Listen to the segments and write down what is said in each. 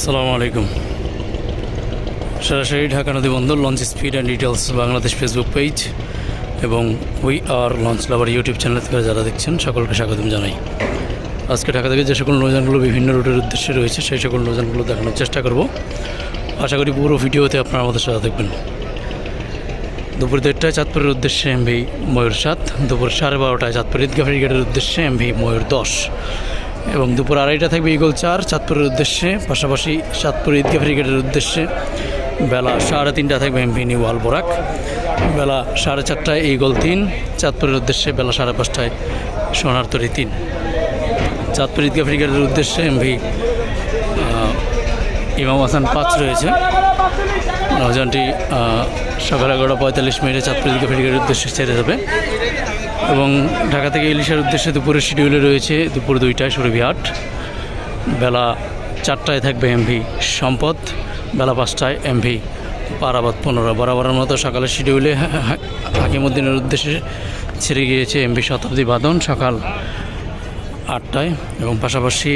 আসসালামু আলাইকুম। সরাসরি ঢাকা নদী বন্দর launch speed and details Bangladesh Facebook page এবং we are launch lover YouTube channel থেকে যারা দেখছেন, সকলকে স্বাগতম জানাই। আজকে ঢাকা থেকে যে সকল নৌযানগুলো বিভিন্ন রুটের উদ্দেশ্যে রয়েছে, সেই সকল নৌযানগুলো দেখানোর চেষ্টা করব। আশা করি পুরো ভিডিওতে আপনারা আমাদের সাথে দেখবেন দুপুর দেড়টায় চাঁদপুরের উদ্দেশ্যে এমভি ময়ূর সাত, দুপুর সাড়ে বারোটায় চাঁদপুর ঈদগাহ ব্রিগেডের উদ্দেশ্যে এমভি ময়ূর দশ। এবং দুপুর আড়াইটা থাকবে ইগল চার চাঁদপুরের উদ্দেশ্যে পাশাপাশি চাঁদপুর ঈদগাহ ব্রিগেডের উদ্দেশ্যে। বেলা সাড়ে তিনটা থাকবে এমভি নিউ আলবোরাক বেলা সাড়ে চারটায় ইগল তিন চাঁদপুরের উদ্দেশ্যে বেলা সাড়ে পাঁচটায় সোনারতরি তিন। চাঁদপুর ঈদগাহ ব্রিগেডের উদ্দেশ্যে এমভি ইমাম হাসান পাঁচ রয়েছে। নৌযানটি আহ, সকাল এগারোটা পঁয়তাল্লিশ মিনিটে চাঁদপুর ঈদগাহ ব্রিগেডের উদ্দেশ্যে ছেড়ে যাবে এবং ঢাকা থেকে ইলিশার উদ্দেশ্যে দুপুরের শিডিউলে রয়েছে দুপুর দুইটায় সুরভিহাট। বেলা চারটায় থাকবে এমভি সম্পদ, বেলা পাঁচটায় এমভি পারাবাদ পনেরো। বরাবরের মতো সকালের শিডিউলে হাকিমুদ্দিনের উদ্দেশ্যে ছেড়ে গিয়েছে এমভি শতাব্দী বাদন সকাল আটটায় এবং পাশাপাশি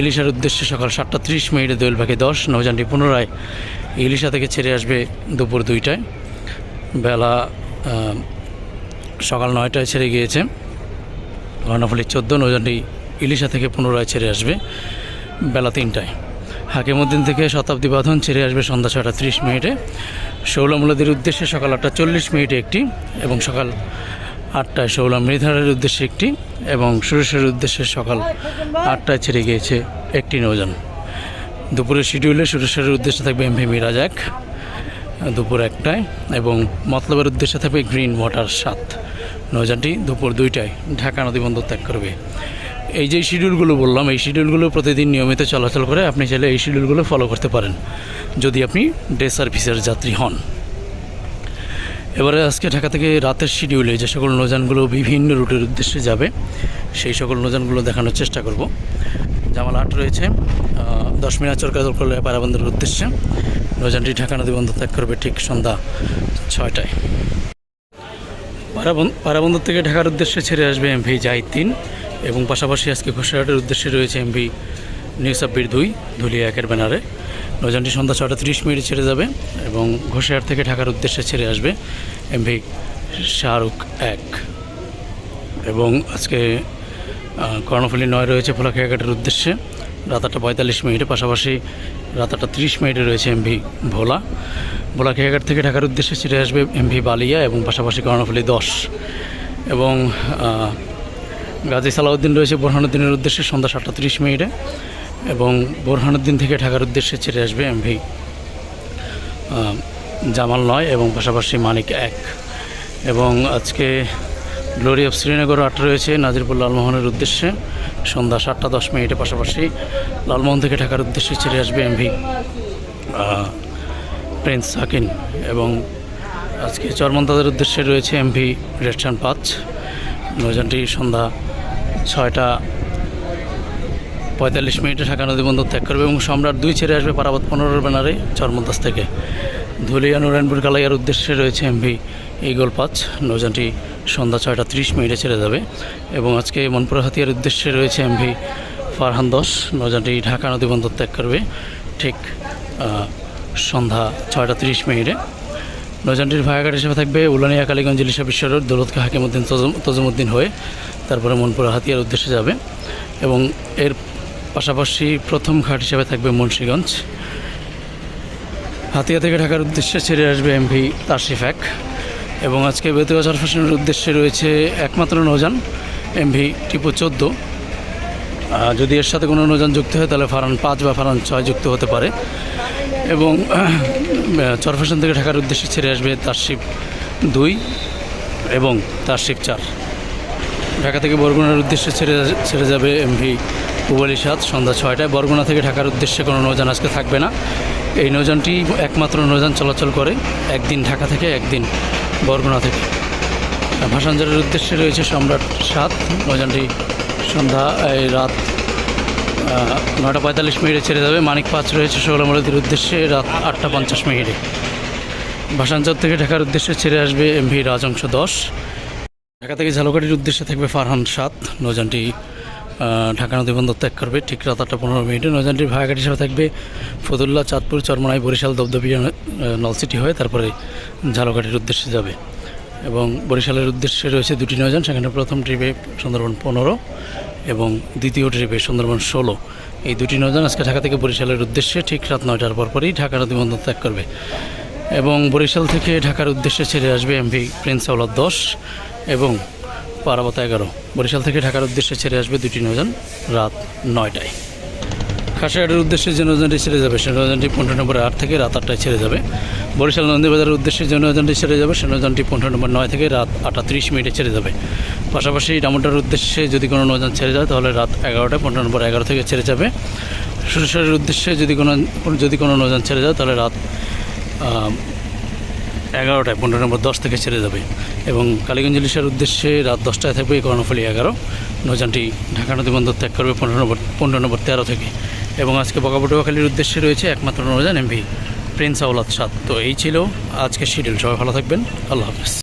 ইলিশার উদ্দেশ্যে সকাল সাতটা ত্রিশ মিনিটে দোয়েল পাখি দশ, নৌযানটি পুনরায় ইলিশা থেকে ছেড়ে আসবে দুপুর দুইটায়। বেলা সকাল নয়টায় ছেড়ে গিয়েছে। কর্ণফুলি চোদ্দ নৌযানটি ইলিশা থেকে পুনরায় ছেড়ে আসবে বেলা তিনটায়। হাকিমুদ্দিন থেকে শতাব্দী বাঁধন ছেড়ে আসবে সন্ধ্যা ছটা ত্রিশ মিনিটে। শৌলামুলাদের উদ্দেশ্যে সকাল আটটা চল্লিশ মিনিটে একটি এবং সকাল আটটায় শৌলা মৃধারের উদ্দেশ্যে একটি এবং সুরেশের উদ্দেশ্যে সকাল আটটায় ছেড়ে গিয়েছে একটি নৌযান। দুপুরের শিডিউলে সুরেশ্বরের উদ্দেশ্যে থাকবে এমভি মিরাজ এক দুপুর একটায় এবং মতলবের উদ্দেশ্যে থাকবে গ্রিন ওয়াটার সাত। নৌযানটি দুপুর দুইটায় ঢাকা নদী বন্দর ত্যাগ করবে। এই যে শিডিউলগুলো বললাম, এই শিডিউলগুলো প্রতিদিন নিয়মিত চলাচল করে আপনি চাইলে এই শিডিউলগুলো ফলো করতে পারেন, যদি আপনি ডে সার্ভিসের যাত্রী হন। এবারে আজকে ঢাকা থেকে রাতের শিডিউলে যে সকল নৌযানগুলো বিভিন্ন রুটের উদ্দেশ্যে যাবে, সেই সকল নৌযানগুলো দেখানোর চেষ্টা করব। জামাল আট রয়েছে দশ চরকা করলে পারাবন্দরের উদ্দেশ্যে। নৌযানটি ঢাকা নদী বন্দর ত্যাগ করবে ঠিক সন্ধ্যা ছয়টায়। পারাবন্দর থেকে ঢাকার উদ্দেশ্যে ছেড়ে আসবে এমভি জাই তিন এবং পাশাপাশি আজকে ঘোষাহাটের উদ্দেশ্যে রয়েছে এমভি নিউ সাব্বির দুই ধুলিয়া একের ব্যানারে। নৌযানটি সন্ধ্যা ছটা তিরিশ মিনিটে ছেড়ে যাবে এবং ঘোষাহাট থেকে ঢাকার উদ্দেশ্যে ছেড়ে আসবে এমভি শাহরুখ এক। এবং আজকে কর্ণফুলী নয় রয়েছে ফোলাখিয়াঘাটের উদ্দেশ্যে। রাত আটটা পঁয়তাল্লিশ মিনিটে পাশাপাশি রাত আটটা তিরিশ মিনিটে রয়েছে এমভি ভোলা। ভোলাখিয়াঘাট থেকে ঢাকার উদ্দেশ্যে ছেড়ে আসবে এমভি বালিয়া এবং পাশাপাশি কর্ণফুলী দশ। এবং গাজী সালাউদ্দিন রয়েছে বোরহানুদ্দিনের উদ্দেশ্যে সন্ধ্যা সাতটা তিরিশ মিনিটে এবং বোরহানুদ্দিন থেকে ঢাকার উদ্দেশ্যে ছেড়ে আসবে এমভি জামাল নয় এবং পাশাপাশি মানিক এক। এবং আজকে গ্লোরি অফ শ্রীনগর আট রয়েছে, নাজিরপুর লালমোহনের উদ্দেশ্যে। সন্ধ্যা সাতটা দশ মিনিটের পাশাপাশি লালমোহন থেকে ঢাকার উদ্দেশ্যে ছেড়ে আসবে এমভি। প্রিন্স সাকিন এবং আজকে চরমন্তাদের উদ্দেশ্যে রয়েছে এমভি রেডসান পাঁচ। নৌযানটি সন্ধ্যা ছয়টা পঁয়তাল্লিশ মিনিটে ঢাকা নদী বন্দর ত্যাগ করবে এবং সম্রাট দুই ছেড়ে আসবে পারাবত পনেরোর ব্যানারে চরমন্তাস থেকে। ধুলিয়া নুরানপুর কালাইয়ার উদ্দেশ্যে রয়েছে এমভি ইগল পাঁচ নৌযানটি সন্ধ্যা ছয়টা ত্রিশ মিনিটে ছেড়ে যাবে এবং আজকে মনপুর হাতিয়ার উদ্দেশ্যে রয়েছে এমভি ফারহান দশ। নৌযানটি ঢাকা নদী বন্দর ত্যাগ করবে ঠিক সন্ধ্যা ছয়টা তিরিশ মিনিটে। নৌযানটির ভায়াঘাট হিসেবে থাকবে উলানিয়া কালীগঞ্জ ইলিশা বিশ্ব রোড দৌলতকে হাকিমুদ্দিন তজম- তজুমুদ্দিন হয়ে। তারপরে মনপুর হাতিয়ার উদ্দেশ্যে যাবে এবং এর পাশাপাশি প্রথম ঘাট হিসেবে থাকবে মুন্সীগঞ্জ। হাতিয়া থেকে ঢাকার উদ্দেশ্যে ছেড়ে আসবে এমভি তারশিফ এক। এবং আজকে বেতুয়া চরফেশনের উদ্দেশ্যে রয়েছে একমাত্র নৌযান, এমভি টিপু চোদ্দ। যদি এর সাথে কোনো নৌযান যুক্ত হয়, তাহলে ফারান পাঁচ বা ফারান ছয় যুক্ত হতে পারে। এবং চরফেশন থেকে ঢাকার উদ্দেশ্যে ছেড়ে আসবে তারশিপ দুই এবং তারশিপ চার। ঢাকা থেকে বরগুনার উদ্দেশ্যে ছেড়ে ছেড়ে যাবে এমভি পুবালি সাত, সন্ধ্যা ছয়টায়। বরগুনা থেকে ঢাকার উদ্দেশ্যে কোনো নৌযান আজকে থাকবে না। এই নৌযানটি একমাত্র নৌযান চলাচল করে, একদিন ঢাকা থেকে একদিন বরগুনা থেকে। ভাসানজারের উদ্দেশ্যে রয়েছে সম্রাট সাত। নৌযানটি সন্ধ্যা, এই রাত নয়টা পঁয়তাল্লিশ মিনিটে ছেড়ে যাবে। মানিক পাঁচ রয়েছে ষোলামলতির উদ্দেশ্যে রাত আটটা পঞ্চাশ মিনিটে। ভাসানচর থেকে ঢাকার উদ্দেশ্যে ছেড়ে আসবে এমভি রাজংশ দশ। ঢাকা থেকে ঝালকাঠির উদ্দেশ্যে থাকবে ফারহান সাত। নৌযানটি ঢাকা নদী বন্দর ত্যাগ করবে। ঠিক রাত আটটা পনেরো মিনিটে নৌযানটির ভাগাঘাট হিসাবে থাকবে ফতুল্লা, চাঁদপুর, চরমনাই, বরিশাল দবদবিয়া নলসিটি হয়ে তারপরে ঝালকাঠির উদ্দেশ্যে যাবে। এবং বরিশালের উদ্দেশ্যে রয়েছে দুটি নৌযান সেখানে প্রথম ট্রিপে সুন্দরবন পনেরো এবং দ্বিতীয় ট্রিপে সুন্দরবন ষোলো। এই দুটি নৌযান আজকে ঢাকা থেকে বরিশালের উদ্দেশ্যে ঠিক রাত নয়টার পরপরই ঢাকা নদী বন্দর ত্যাগ করবে। এবং বরিশাল থেকে ঢাকার উদ্দেশ্যে ছেড়ে আসবে এমভি প্রিন্স আওলাদ দশ এবং পারাবত এগারো। বরিশাল থেকে ঢাকার উদ্দেশ্যে ছেড়ে আসবে দুটি নৌযান রাত নয়টায়। খাসিয়াটের উদ্দেশ্যে যে নৌযানটি ছেড়ে যাবে, সে নৌযানটি পনেরো নম্বর আট থেকে রাত আটটায় ছেড়ে যাবে। বরিশাল নন্দীবাজারের উদ্দেশ্যে যে নৌযানটি ছেড়ে যাবে, সে নৌযানটি পনেরো নম্বর নয় থেকে রাত আটটা তিরিশ মিনিটে ছেড়ে যাবে। পাশাপাশি ডামোটার উদ্দেশ্যে যদি কোনো নৌযান ছেড়ে যায়, তাহলে রাত এগারোটায় পনেরো নম্বর এগারো থেকে ছেড়ে যাবে। সুরেশ্বরের উদ্দেশ্যে যদি কোনো যদি কোনো নৌযান ছেড়ে যায়, তাহলে রাত এগারোটায় পনেরো নম্বর দশ থেকে ছেড়ে যাবে। এবং কালীগঞ্জ ইলিশের উদ্দেশ্যে রাত দশটায় থাকবে কর্ণফলি এগারো। নৌযানটি ঢাকা নদী বন্দর ত্যাগ করবে পনেরো নম্বর পনেরো নম্বর তেরো থেকে। এবং আজকে বকাপটুয়াখালীর উদ্দেশ্যে রয়েছে একমাত্র নৌযান এমভি, প্রিন্স আউলাদ সাত তো এই ছিল আজকের শিডিউল। সবাই ভালো থাকবেন। আল্লাহ হাফেজ।